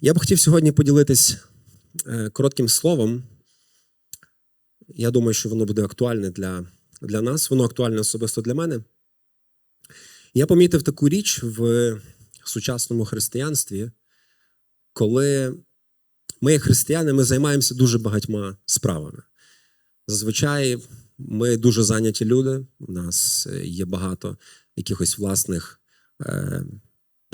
Я б хотів сьогодні поділитись е, коротким словом. Я думаю, що воно буде актуальне для, для нас, воно актуальне особисто для мене. Я помітив таку річ в сучасному християнстві, коли ми, як християни, ми займаємося дуже багатьма справами. Зазвичай ми дуже зайняті люди, у нас е, є багато якихось власних е,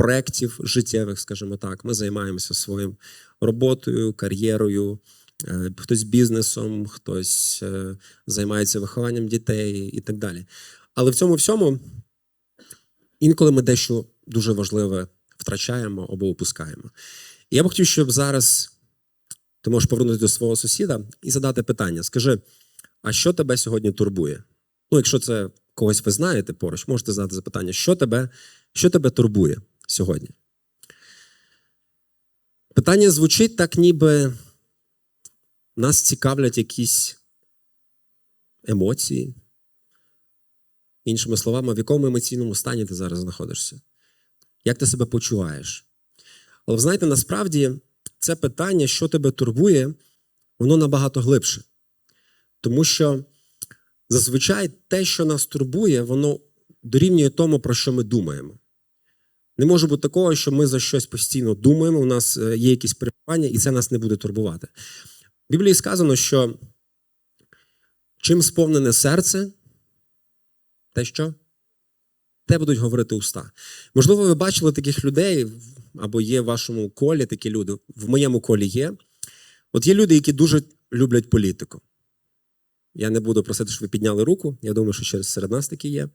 проєктів життєвих, скажімо так. Ми займаємося своїм роботою, кар'єрою, е, хтось бізнесом, хтось е, займається вихованням дітей і так далі. Але в цьому всьому інколи ми дещо дуже важливе втрачаємо або опускаємо. І я б хотів, щоб зараз ти можеш повернутися до свого сусіда і задати питання: скажи, а що тебе сьогодні турбує? Ну, якщо це когось ви знаєте поруч, можете задати запитання, що тебе, що тебе турбує сьогодні? Питання звучить так, ніби нас цікавлять якісь емоції. Іншими словами, в якому емоційному стані ти зараз знаходишся? Як ти себе почуваєш? Але ви знаєте, насправді це питання, що тебе турбує, воно набагато глибше. Тому що зазвичай те, що нас турбує, воно дорівнює тому, про що ми думаємо. Не може бути такого, що ми за щось постійно думаємо, у нас е, є якісь перебування, і це нас не буде турбувати. В Біблії сказано, що чим сповнене серце, те що? Те будуть говорити уста. Можливо, ви бачили таких людей, або є в вашому колі такі люди, в моєму колі є. От є люди, які дуже люблять політику. Я не буду просити, щоб ви підняли руку. Я думаю, що ще серед нас такі є.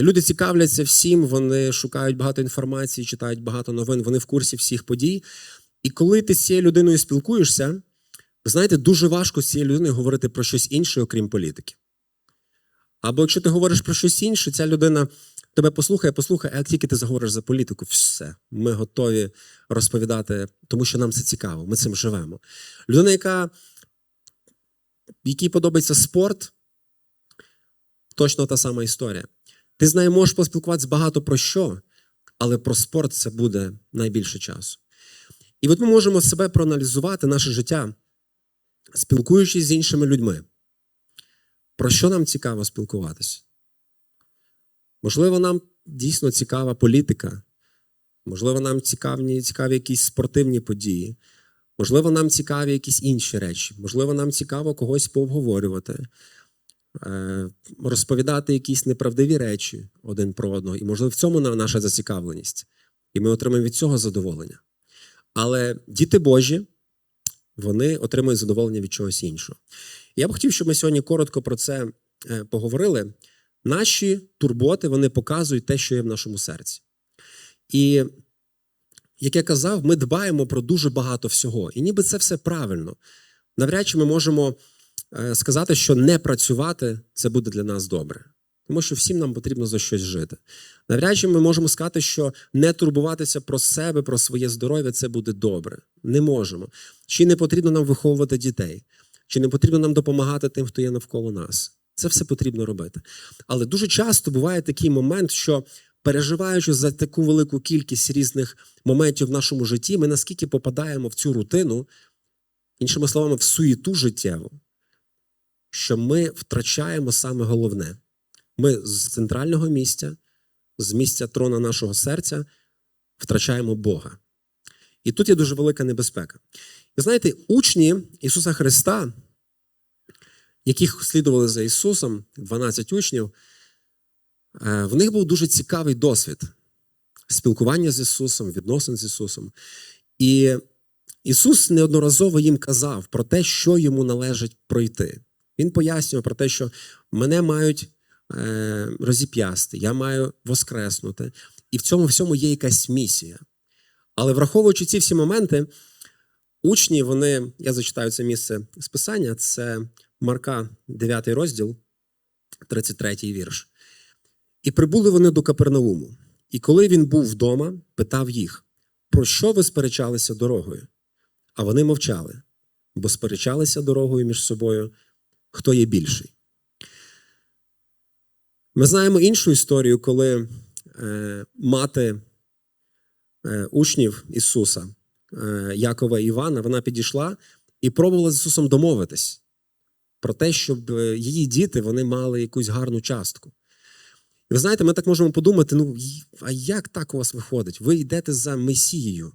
Люди цікавляться всім, вони шукають багато інформації, читають багато новин, вони в курсі всіх подій. І коли ти з цією людиною спілкуєшся, ви знаєте, дуже важко з цією людиною говорити про щось інше, окрім політики. Або якщо ти говориш про щось інше, ця людина тебе послухає, послухає, а як тільки ти заговориш за політику, все, ми готові розповідати, тому що нам це цікаво, ми цим живемо. Людина, яка, якій подобається спорт, точно та сама історія. Ти з нею можеш поспілкуватися багато про що, але про спорт це буде найбільше часу. І от ми можемо себе проаналізувати, наше життя, спілкуючись з іншими людьми. Про що нам цікаво спілкуватися? Можливо, нам дійсно цікава політика, можливо, нам цікаві, цікаві якісь спортивні події, можливо, нам цікаві якісь інші речі, можливо, нам цікаво когось пообговорювати, розповідати якісь неправдиві речі один про одного. І, можливо, в цьому наша зацікавленість. І ми отримаємо від цього задоволення. Але діти Божі, вони отримують задоволення від чогось іншого. Я б хотів, щоб ми сьогодні коротко про це е, поговорили. Наші турботи вони показують те, що є в нашому серці. І, як я казав, ми дбаємо про дуже багато всього. І ніби це все правильно. Навряд чи ми можемо е, сказати, що не працювати це буде для нас добре. Тому що всім нам потрібно за щось жити. Навряд чи ми можемо сказати, що не турбуватися про себе, про своє здоров'я це буде добре. Не можемо. Чи не потрібно нам виховувати дітей, чи не потрібно нам допомагати тим, хто є навколо нас. Це все потрібно робити. Але дуже часто буває такий момент, що переживаючи за таку велику кількість різних моментів в нашому житті, ми наскільки попадаємо в цю рутину, іншими словами, в суєту життєву, що ми втрачаємо саме головне. Ми з центрального місця, з місця трона нашого серця, втрачаємо Бога. І тут є дуже велика небезпека. І знаєте, учні Ісуса Христа яких слідували за Ісусом, 12 учнів, е, в них був дуже цікавий досвід спілкування з Ісусом, відносин з Ісусом. І Ісус неодноразово їм казав про те, що йому належить пройти. Він пояснював про те, що мене мають е, розіп'ясти, я маю воскреснути. І в цьому всьому є якась місія. Але враховуючи ці всі моменти, учні, вони, я зачитаю це місце списання, це Марка, 9 розділ, 33 вірш. І прибули вони до Капернауму. І коли він був вдома, питав їх, про що ви сперечалися дорогою? А вони мовчали, бо сперечалися дорогою між собою, хто є більший. Ми знаємо іншу історію, коли е, мати е, учнів Ісуса е, Якова і Івана, вона підійшла і пробувала з Ісусом домовитись про те, щоб е, її діти вони мали якусь гарну частку. І ви знаєте, ми так можемо подумати: ну, а як так у вас виходить? Ви йдете за Месією,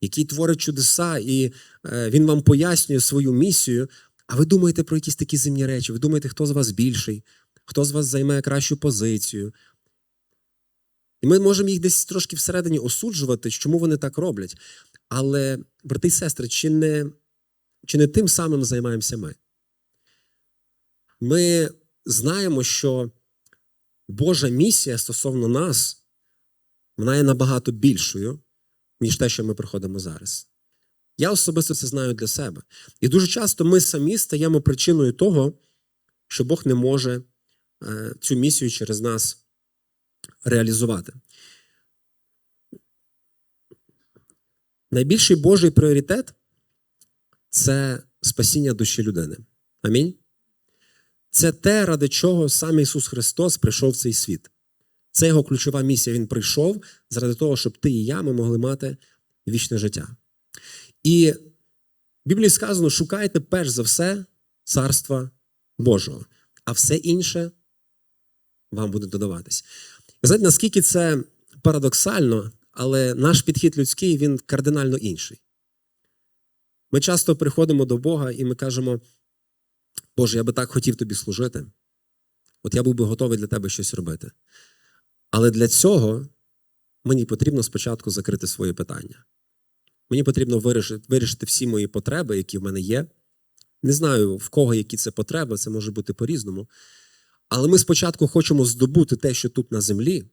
який творить чудеса, і е, він вам пояснює свою місію, а ви думаєте про якісь такі земні речі, ви думаєте, хто з вас більший, хто з вас займе кращу позицію. І ми можемо їх десь трошки всередині осуджувати, чому вони так роблять. Але, брати і сестри, чи не, чи не тим самим займаємося ми? Ми знаємо, що Божа місія стосовно нас, вона є набагато більшою, ніж те, що ми проходимо зараз. Я особисто це знаю для себе. І дуже часто ми самі стаємо причиною того, що Бог не може е, цю місію через нас реалізувати. Найбільший Божий пріоритет це спасіння душі людини. Амінь. Це те, ради чого сам Ісус Христос прийшов в цей світ. Це його ключова місія. Він прийшов заради того, щоб ти і я ми могли мати вічне життя. І в Біблії сказано: шукайте перш за все царства Божого, а все інше вам буде додаватись. Знаєте, наскільки це парадоксально, але наш підхід людський він кардинально інший. Ми часто приходимо до Бога і ми кажемо: Боже, я би так хотів тобі служити. От я був би готовий для тебе щось робити. Але для цього мені потрібно спочатку закрити свої питання. Мені потрібно вирішити, вирішити всі мої потреби, які в мене є. Не знаю, в кого які це потреби, це може бути по-різному. Але ми спочатку хочемо здобути те, що тут на землі,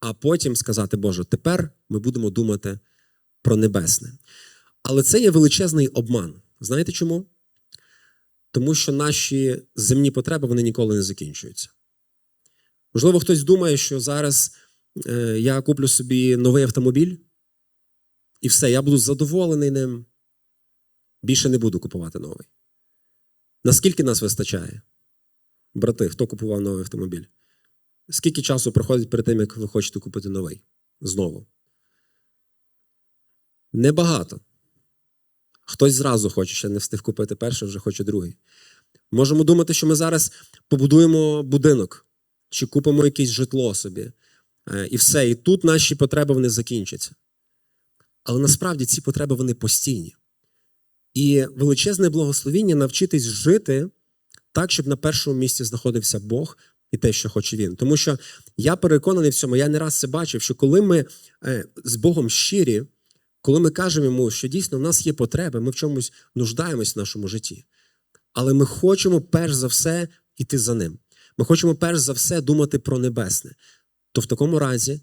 а потім сказати, Боже, тепер ми будемо думати про небесне. Але це є величезний обман. Знаєте чому? Тому що наші земні потреби вони ніколи не закінчуються. Можливо, хтось думає, що зараз е, я куплю собі новий автомобіль, і все, я буду задоволений ним. Більше не буду купувати новий. Наскільки нас вистачає? Брати, хто купував новий автомобіль? Скільки часу проходить перед тим, як ви хочете купити новий? Знову? Небагато. Хтось зразу хоче, ще не встиг купити перший, вже хоче другий. Можемо думати, що ми зараз побудуємо будинок чи купимо якесь житло собі. Е, І все. І тут наші потреби вони закінчаться. Але насправді ці потреби вони постійні. І величезне благословіння навчитись жити так, щоб на першому місці знаходився Бог і те, що хоче він. Тому що я переконаний в цьому, я не раз це бачив, що коли ми е, з Богом щирі, коли ми кажемо йому, що дійсно в нас є потреби, ми в чомусь нуждаємось в нашому житті. Але ми хочемо перш за все йти за ним. Ми хочемо перш за все думати про небесне. То в такому разі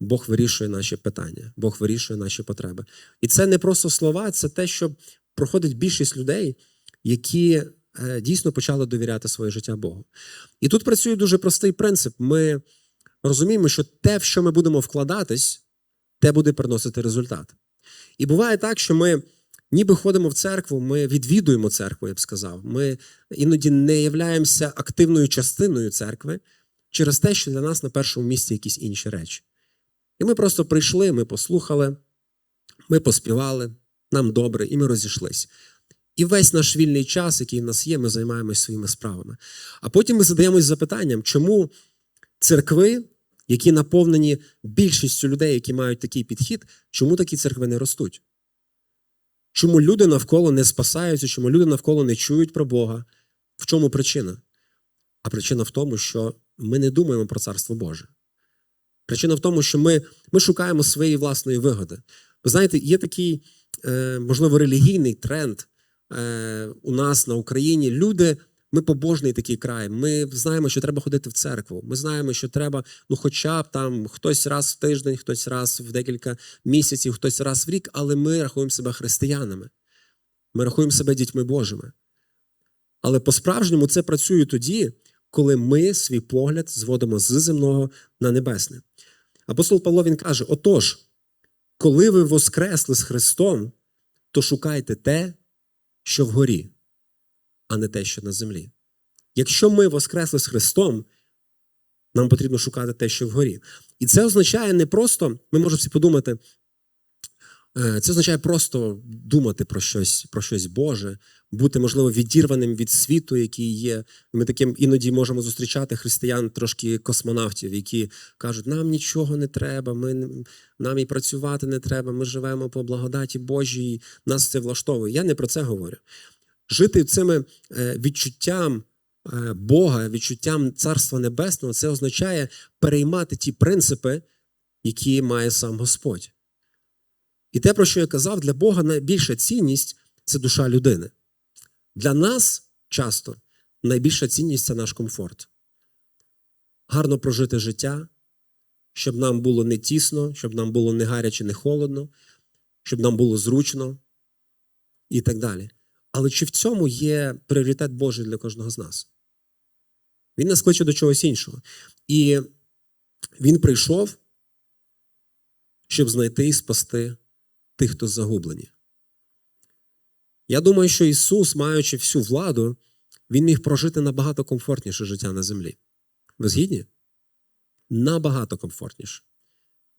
Бог вирішує наші питання, Бог вирішує наші потреби. І це не просто слова, це те, що проходить більшість людей, які е, дійсно почали довіряти своє життя Богу. І тут працює дуже простий принцип. Ми розуміємо, що те, в що ми будемо вкладатись, те буде приносити результат. І буває так, що ми ніби ходимо в церкву, ми відвідуємо церкву, я б сказав. Ми іноді не являємося активною частиною церкви через те, що для нас на першому місці якісь інші речі. І ми просто прийшли, ми послухали, ми поспівали, нам добре, і ми розійшлись. І весь наш вільний час, який в нас є, ми займаємося своїми справами. А потім ми задаємось запитанням, чому церкви, які наповнені більшістю людей, які мають такий підхід, чому такі церкви не ростуть? Чому люди навколо не спасаються, чому люди навколо не чують про Бога? В чому причина? А причина в тому, що ми не думаємо про Царство Боже. Причина в тому, що ми, ми шукаємо своєї власної вигоди. Ви знаєте, є такий, е, можливо, релігійний тренд е, у нас на Україні. Люди, ми побожний такий край. Ми знаємо, що треба ходити в церкву. Ми знаємо, що треба, ну, хоча б там хтось раз в тиждень, хтось раз в декілька місяців, хтось раз в рік, але ми рахуємо себе християнами. Ми рахуємо себе дітьми Божими. Але по-справжньому це працює тоді, коли ми свій погляд зводимо з земного на небесне. Апостол Павло він каже: отож, коли ви воскресли з Христом, то шукайте те, що вгорі, а не те, що на землі. Якщо ми воскресли з Христом, нам потрібно шукати те, що вгорі. І це означає не просто, ми можемо всі подумати, Це означає просто думати про щось, про щось Боже, бути, можливо, відірваним від світу, який є. Ми таким іноді можемо зустрічати християн, трошки космонавтів, які кажуть, нам нічого не треба, ми, нам і працювати не треба, ми живемо по благодаті Божій, нас це влаштовує. Я не про це говорю. Жити цими е, відчуттям е, Бога, відчуттям Царства Небесного, це означає переймати ті принципи, які має сам Господь. І те, про що я казав, для Бога найбільша цінність це душа людини. Для нас часто найбільша цінність це наш комфорт. Гарно прожити життя, щоб нам було не тісно, щоб нам було не гаряче, не холодно, щоб нам було зручно і так далі. Але чи в цьому є пріоритет Божий для кожного з нас? Він нас кличе до чогось іншого. І він прийшов, щоб знайти і спасти тих, хто загублені. Я думаю, що Ісус, маючи всю владу, Він міг прожити набагато комфортніше життя на землі. Ви згідні? Набагато комфортніше.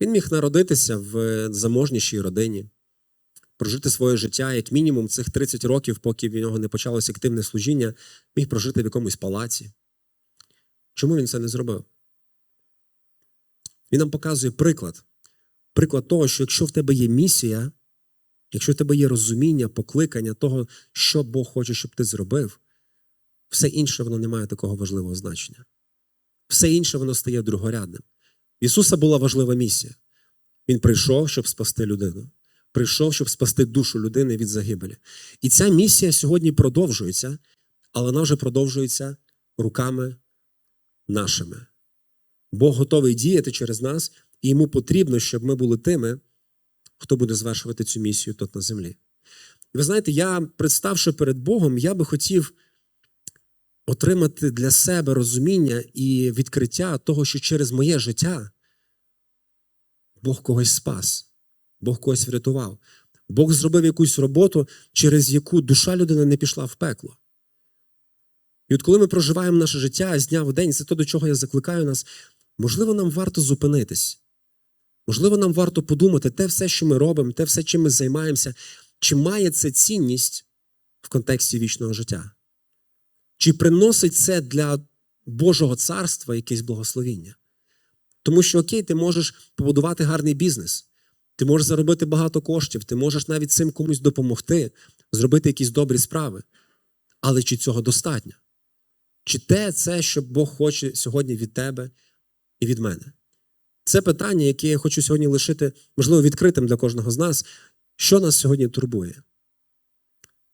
Він міг народитися в заможнішій родині, прожити своє життя, як мінімум, цих 30 років, поки в нього не почалося активне служіння, міг прожити в якомусь палаці. Чому він це не зробив? Він нам показує приклад. Приклад того, що якщо в тебе є місія, якщо в тебе є розуміння, покликання того, що Бог хоче, щоб ти зробив, все інше воно не має такого важливого значення. Все інше воно стає другорядним. Ісуса була важлива місія. Він прийшов, щоб спасти людину. Прийшов, щоб спасти душу людини від загибелі. І ця місія сьогодні продовжується, але вона вже продовжується руками нашими. Бог готовий діяти через нас, і йому потрібно, щоб ми були тими, хто буде звершувати цю місію тут на землі. І ви знаєте, я, представши перед Богом, я би хотів отримати для себе розуміння і відкриття того, що через моє життя Бог когось спас, Бог когось врятував. Бог зробив якусь роботу, через яку душа людини не пішла в пекло. І от коли ми проживаємо наше життя з дня в день, це то, до чого я закликаю нас, можливо, нам варто зупинитись. Можливо, нам варто подумати, те все, що ми робимо, те все, чим ми займаємося, чи має це цінність в контексті вічного життя? Чи приносить це для Божого царства якесь благословіння? Тому що, окей, ти можеш побудувати гарний бізнес, ти можеш заробити багато коштів, ти можеш навіть цим комусь допомогти, зробити якісь добрі справи. Але чи цього достатньо? Чи те це, що Бог хоче сьогодні від тебе і від мене? Це питання, яке я хочу сьогодні лишити, можливо, відкритим для кожного з нас, що нас сьогодні турбує.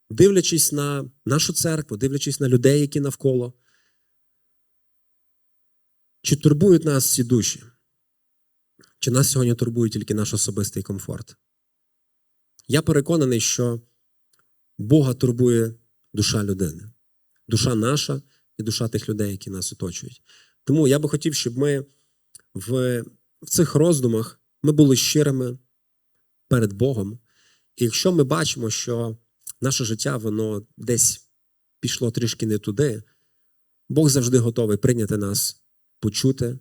Дивлячись на нашу церкву, дивлячись на людей, які навколо, чи турбують нас ці душі? Чи нас сьогодні турбує тільки наш особистий комфорт? Я переконаний, що Бога турбує душа людини, душа наша і душа тих людей, які нас оточують. Тому я би хотів, щоб ми в, в цих роздумах ми були щирими перед Богом. І якщо ми бачимо, що наше життя воно десь пішло трішки не туди, Бог завжди готовий прийняти нас, почути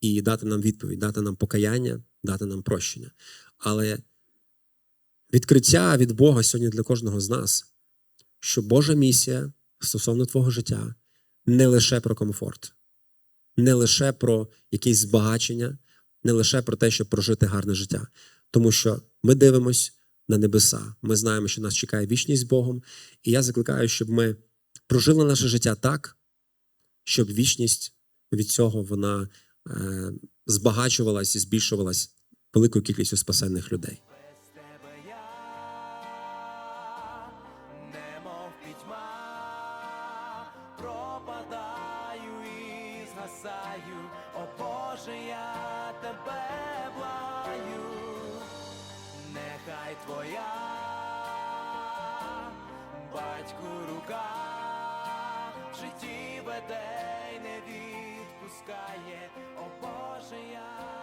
і дати нам відповідь, дати нам покаяння, дати нам прощення. Але відкриття від Бога сьогодні для кожного з нас, що Божа місія стосовно твого життя не лише про комфорт, не лише про якесь збагачення, не лише про те, щоб прожити гарне життя. Тому що ми дивимось на небеса, ми знаємо, що нас чекає вічність з Богом. І я закликаю, щоб ми прожили наше життя так, щоб вічність від цього вона е, збагачувалась і збільшувалась великою кількістю спасенних людей. Згасаю, о Боже, я тебе благаю, нехай твоя батьку рука в житті веде й не відпускає, о Боже, я.